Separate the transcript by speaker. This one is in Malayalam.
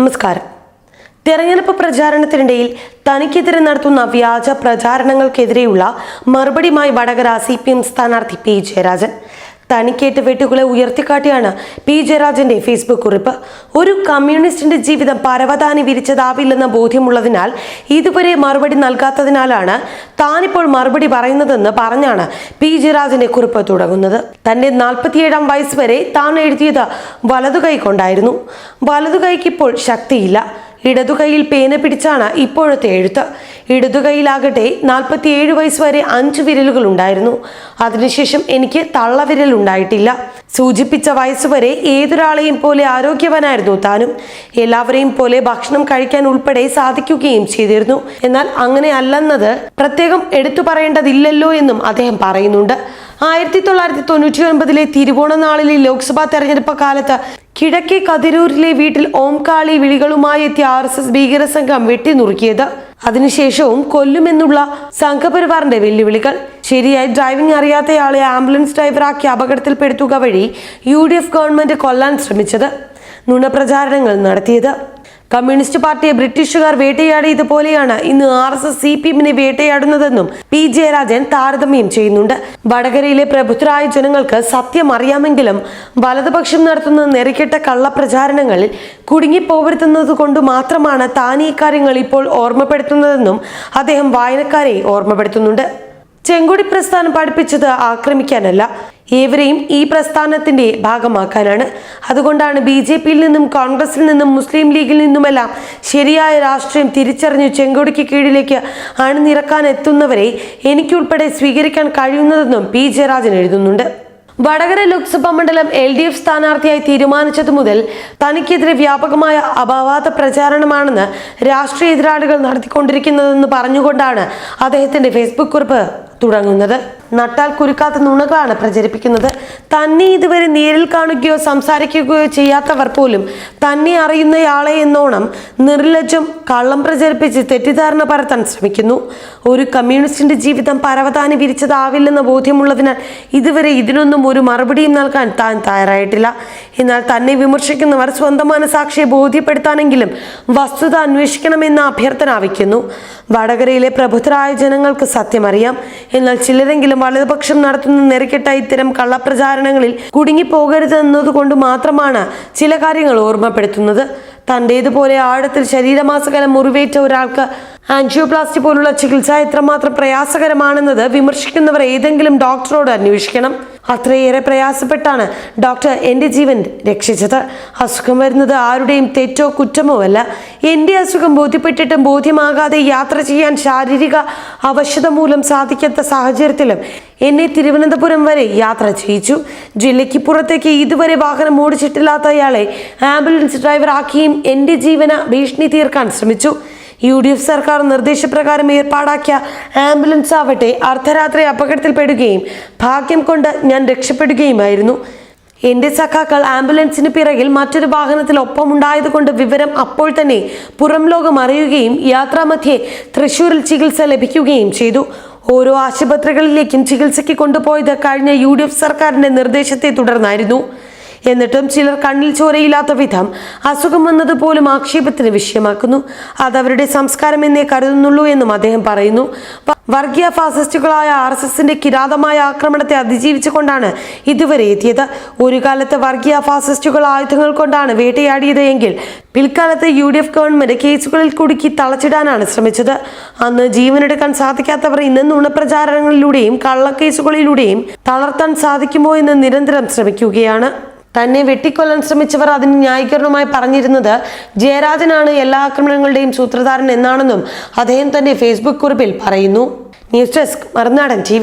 Speaker 1: നമസ്കാരം. തെരഞ്ഞെടുപ്പ് പ്രചാരണത്തിനിടയിൽ തനിക്കെതിരെ നടത്തുന്ന വ്യാജ പ്രചാരണങ്ങൾക്കെതിരെയുള്ള മറുപടിയുമായി വടകര സി പി എം സ്ഥാനാർത്ഥി പി ജയരാജൻ. തനിക്കേറ്റ് വെട്ടുകളെ ഉയർത്തിക്കാട്ടിയാണ് പി ജയരാജന്റെ ഫേസ്ബുക്ക് കുറിപ്പ്. ഒരു കമ്മ്യൂണിസ്റ്റിന്റെ ജീവിതം പരവതാനി വിരിച്ചതാവില്ലെന്ന ബോധ്യമുള്ളതിനാൽ ഇതുവരെ മറുപടി നൽകാത്തതിനാലാണ് താനിപ്പോൾ മറുപടി പറയുന്നതെന്ന് പറഞ്ഞാണ് പി ജയരാജന്റെ കുറിപ്പ് തുടങ്ങുന്നത്. തന്റെ നാൽപ്പത്തിയേഴാം വയസ്സ് വരെ താൻ എഴുതിയത് വലതുകൈ കൊണ്ടായിരുന്നു വലതുകൈക്കിപ്പോൾ ശക്തിയില്ല. ഇടതുകൈയിൽ പേന പിടിച്ചാണ് ഇപ്പോഴത്തെ എഴുത്ത്. ഇടതുകൈയിലാകട്ടെ നാൽപ്പത്തിയേഴ് വയസ്സ് വരെ അഞ്ച് വിരലുകൾ ഉണ്ടായിരുന്നു. അതിനുശേഷം എനിക്ക് തള്ളവിരൽ ഉണ്ടായിട്ടില്ല. സൂചിപ്പിച്ച വയസ്സ് വരെ ഏതൊരാളെയും പോലെ ആരോഗ്യവാനായിരുന്നു താനും. എല്ലാവരെയും പോലെ ഭക്ഷണം കഴിക്കാൻ ഉൾപ്പെടെ സാധിക്കുകയും ചെയ്തിരുന്നു. എന്നാൽ അങ്ങനെ അല്ലെന്നത് പ്രത്യേകം എടുത്തു പറയേണ്ടതില്ലല്ലോ എന്നും അദ്ദേഹം പറയുന്നുണ്ട്. ആയിരത്തി തൊള്ളായിരത്തി തൊണ്ണൂറ്റി ഒൻപതിലെ തിരുവോണനാളിലെ ലോക്സഭാ തെരഞ്ഞെടുപ്പ് കാലത്ത് കിഴക്കേ കതിരൂരിലെ വീട്ടിൽ ഓംകാളി വിളികളുമായി എത്തിയ ആർ എസ് എസ് ഭീകര സംഘം വെട്ടിനുറുക്കിയത്. അതിനുശേഷവും കൊല്ലുമെന്നുള്ള സംഘപരിവാറിന്റെ വെല്ലുവിളികൾ. ശരിയായി ഡ്രൈവിംഗ് അറിയാത്തയാളെ ആംബുലൻസ് ഡ്രൈവറാക്കി അപകടത്തിൽപ്പെടുത്തുക വഴി യു ഡി എഫ് ഗവൺമെന്റ് കൊല്ലാൻ ശ്രമിച്ചത്. നുണപ്രചാരണങ്ങൾ നടത്തിയത്. കമ്മ്യൂണിസ്റ്റ് പാർട്ടിയെ ബ്രിട്ടീഷുകാർ വേട്ടയാടിയതുപോലെയാണ് ഇന്ന് R S S C P എമ്മിനെ വേട്ടയാടുന്നതെന്നും പി ജയരാജൻ താരതമ്യം ചെയ്യുന്നുണ്ട്. വടകരയിലെ പ്രബുദ്ധരായ ജനങ്ങൾക്ക് സത്യം അറിയാമെങ്കിലും വലതുപക്ഷം നടത്തുന്ന നെറിക്കെട്ട കള്ളപ്രചാരണങ്ങളിൽ കുടുങ്ങിപ്പോവരുത്തുന്നത് കൊണ്ട് മാത്രമാണ് താൻ ഈ കാര്യങ്ങൾ ഇപ്പോൾ ഓർമ്മപ്പെടുത്തുന്നതെന്നും അദ്ദേഹം വായനക്കാരെ ഓർമ്മപ്പെടുത്തുന്നുണ്ട്. ചെങ്കൊടി പ്രസ്ഥാനം പഠിപ്പിച്ചത് ആക്രമിക്കാനല്ല ഏവരെയും ഈ പ്രസ്ഥാനത്തിന്റെ ഭാഗമാക്കാനാണ്. അതുകൊണ്ടാണ് ബി ജെ പിയിൽ നിന്നും കോൺഗ്രസിൽ നിന്നും മുസ്ലിം ലീഗിൽ നിന്നുമെല്ലാം ശരിയായ രാഷ്ട്രീയം തിരിച്ചറിഞ്ഞു ചെങ്കോടിക്ക് കീഴിലേക്ക് അണിനിരക്കാൻ എത്തുന്നവരെ എനിക്കുൾപ്പെടെ സ്വീകരിക്കാൻ കഴിയുന്നതെന്നും പി ജയരാജൻ എഴുതുന്നുണ്ട്. വടകര ലോക്സഭാ മണ്ഡലം എൽ ഡി എഫ് സ്ഥാനാർത്ഥിയായി തീരുമാനിച്ചതു മുതൽ തനിക്കെതിരെ വ്യാപകമായ അപവാദ പ്രചാരണമാണെന്ന് രാഷ്ട്രീയ എതിരാളികൾ നടത്തിക്കൊണ്ടിരിക്കുന്നതെന്ന് പറഞ്ഞുകൊണ്ടാണ് അദ്ദേഹത്തിന്റെ ഫേസ്ബുക്ക് കുറിപ്പ് തുടങ്ങുന്നത്. നട്ടാൽ കുരുക്കാത്ത നുണകളാണ് പ്രചരിപ്പിക്കുന്നത്. തന്നെ ഇതുവരെ നേരിൽ കാണുകയോ സംസാരിക്കുകയോ ചെയ്യാത്തവർ പോലും തന്നെ അറിയുന്നയാളെ എന്നോണം നിർലജ്ജം കള്ളം പ്രചരിപ്പിച്ച് തെറ്റിദ്ധാരണ പരത്താൻ ശ്രമിക്കുന്നു. ഒരു കമ്മ്യൂണിസ്റ്റിന്റെ ജീവിതം പരവതാനി വിരിച്ചതാവില്ലെന്ന ബോധ്യമുള്ളതിനാൽ ഇതുവരെ ഇതിനൊന്നും ഒരു മറുപടിയും നൽകാൻ താൻ തയ്യാറായിട്ടില്ല. എന്നാൽ തന്നെ വിമർശിക്കുന്നവർ സ്വന്തം മനസാക്ഷിയെ ബോധ്യപ്പെടുത്താനെങ്കിലും വസ്തുത അന്വേഷിക്കണമെന്ന അഭ്യർത്ഥന വയ്ക്കുന്നു. വടകരയിലെ പ്രബുദ്ധരായ ജനങ്ങൾക്ക് സത്യമറിയാം. എന്നാൽ ചിലരെങ്കിലും വലതുപക്ഷം നടത്തുന്ന നെറിക്കെട്ട ഇത്തരം കള്ളപ്രചാരണങ്ങളിൽ കുടുങ്ങിപ്പോകരുതെന്നതുകൊണ്ട് മാത്രമാണ് ചില കാര്യങ്ങൾ ഓർമ്മപ്പെടുത്തുന്നത്. തന്റേതുപോലെ ആഴത്തിൽ ശരീരമാസകലം മുറിവേറ്റ ഒരാൾക്ക് ആൻജിയോപ്ലാസ്റ്റി പോലുള്ള ചികിത്സ എത്രമാത്രം പ്രയാസകരമാണെന്നത് വിമർശിക്കുന്നവർ ഏതെങ്കിലും ഡോക്ടറോട് അന്വേഷിക്കണം. അത്രയേറെ പ്രയാസപ്പെട്ടാണ് ഡോക്ടർ എന്റെ ജീവൻ രക്ഷിച്ചത്. അസുഖം വരുന്നത് ആരുടെയും തെറ്റോ കുറ്റമോ അല്ല. എന്റെ അസുഖം ബോധ്യപ്പെട്ടിട്ടും ബോധ്യമാകാതെ യാത്ര ചെയ്യാൻ ശാരീരിക അവശത മൂലം സാധിക്കാത്ത സാഹചര്യത്തിലും എന്നെ തിരുവനന്തപുരം വരെ യാത്ര ചെയ്യിച്ചു. ജില്ലയ്ക്ക് പുറത്തേക്ക് ഇതുവരെ വാഹനം ഓടിച്ചിട്ടില്ലാത്ത അയാളെ ആംബുലൻസ് ഡ്രൈവറാക്കിയും എന്റെ ജീവന ഭീഷണി തീർക്കാൻ ശ്രമിച്ചു. യു ഡി എഫ് സർക്കാർ നിർദ്ദേശപ്രകാരം ഏർപ്പാടാക്കിയ ആംബുലൻസ് ആവട്ടെ അർദ്ധരാത്രി അപകടത്തിൽപ്പെടുകയും ഭാഗ്യം കൊണ്ട് ഞാൻ രക്ഷപ്പെടുകയുമായിരുന്നു. എന്റെ സഖാക്കൾ ആംബുലൻസിന് പിറകിൽ മറ്റൊരു വാഹനത്തിൽ ഒപ്പമുണ്ടായതുകൊണ്ട് വിവരം അപ്പോൾ തന്നെ പുറം ലോകം അറിയുകയും യാത്രാമധ്യേ തൃശൂരിൽ ചികിത്സ ലഭിക്കുകയും ചെയ്തു. ഓരോ ആശുപത്രികളിലേക്കും ചികിത്സയ്ക്ക് കൊണ്ടുപോയത് കഴിഞ്ഞ യു സർക്കാരിന്റെ നിർദ്ദേശത്തെ തുടർന്നായിരുന്നു. എന്നിട്ടും ചിലർ കണ്ണിൽ ചോരയില്ലാത്ത വിധം അസുഖം വന്നത് പോലും ആക്ഷേപത്തിന് വിഷയമാക്കുന്നു. അതവരുടെ സംസ്കാരം എന്നേ കരുതുന്നുള്ളൂ എന്നും അദ്ദേഹം പറയുന്നു. വർഗീയ ഫാസിസ്റ്റുകളായ ആർ എസ് എസിന്റെ കിരാതമായ ആക്രമണത്തെ അതിജീവിച്ചുകൊണ്ടാണ് ഇതുവരെ എത്തിയത്. ഒരു കാലത്ത് വർഗീയ ഫാസിസ്റ്റുകൾ ആയുധങ്ങൾ കൊണ്ടാണ് വേട്ടയാടിയത് എങ്കിൽ പിൽക്കാലത്ത് യു ഡി എഫ് ഗവൺമെന്റ് കേസുകളിൽ കുടുക്കി തളച്ചിടാനാണ് ശ്രമിച്ചത്. അന്ന് ജീവനെടുക്കാൻ സാധിക്കാത്തവർ ഇന്ന് നുണപ്രചാരണങ്ങളിലൂടെയും കള്ളക്കേസുകളിലൂടെയും തളർത്താൻ സാധിക്കുമോ എന്ന് നിരന്തരം ശ്രമിക്കുകയാണ്. തന്നെ വെട്ടിക്കൊല്ലാൻ ശ്രമിച്ചവർ അതിന് ന്യായീകരണമായി പറഞ്ഞിരുന്നത് ജയരാജനാണ്. എല്ലാ ആക്രമണങ്ങളുടെയും സൂത്രധാരൻ എന്നാണെന്നും അദ്ദേഹം തന്റെ ഫേസ്ബുക്ക് കുറിപ്പിൽ പറയുന്നു. ന്യൂസ് ഡെസ്ക് മറുനാടൻ ടി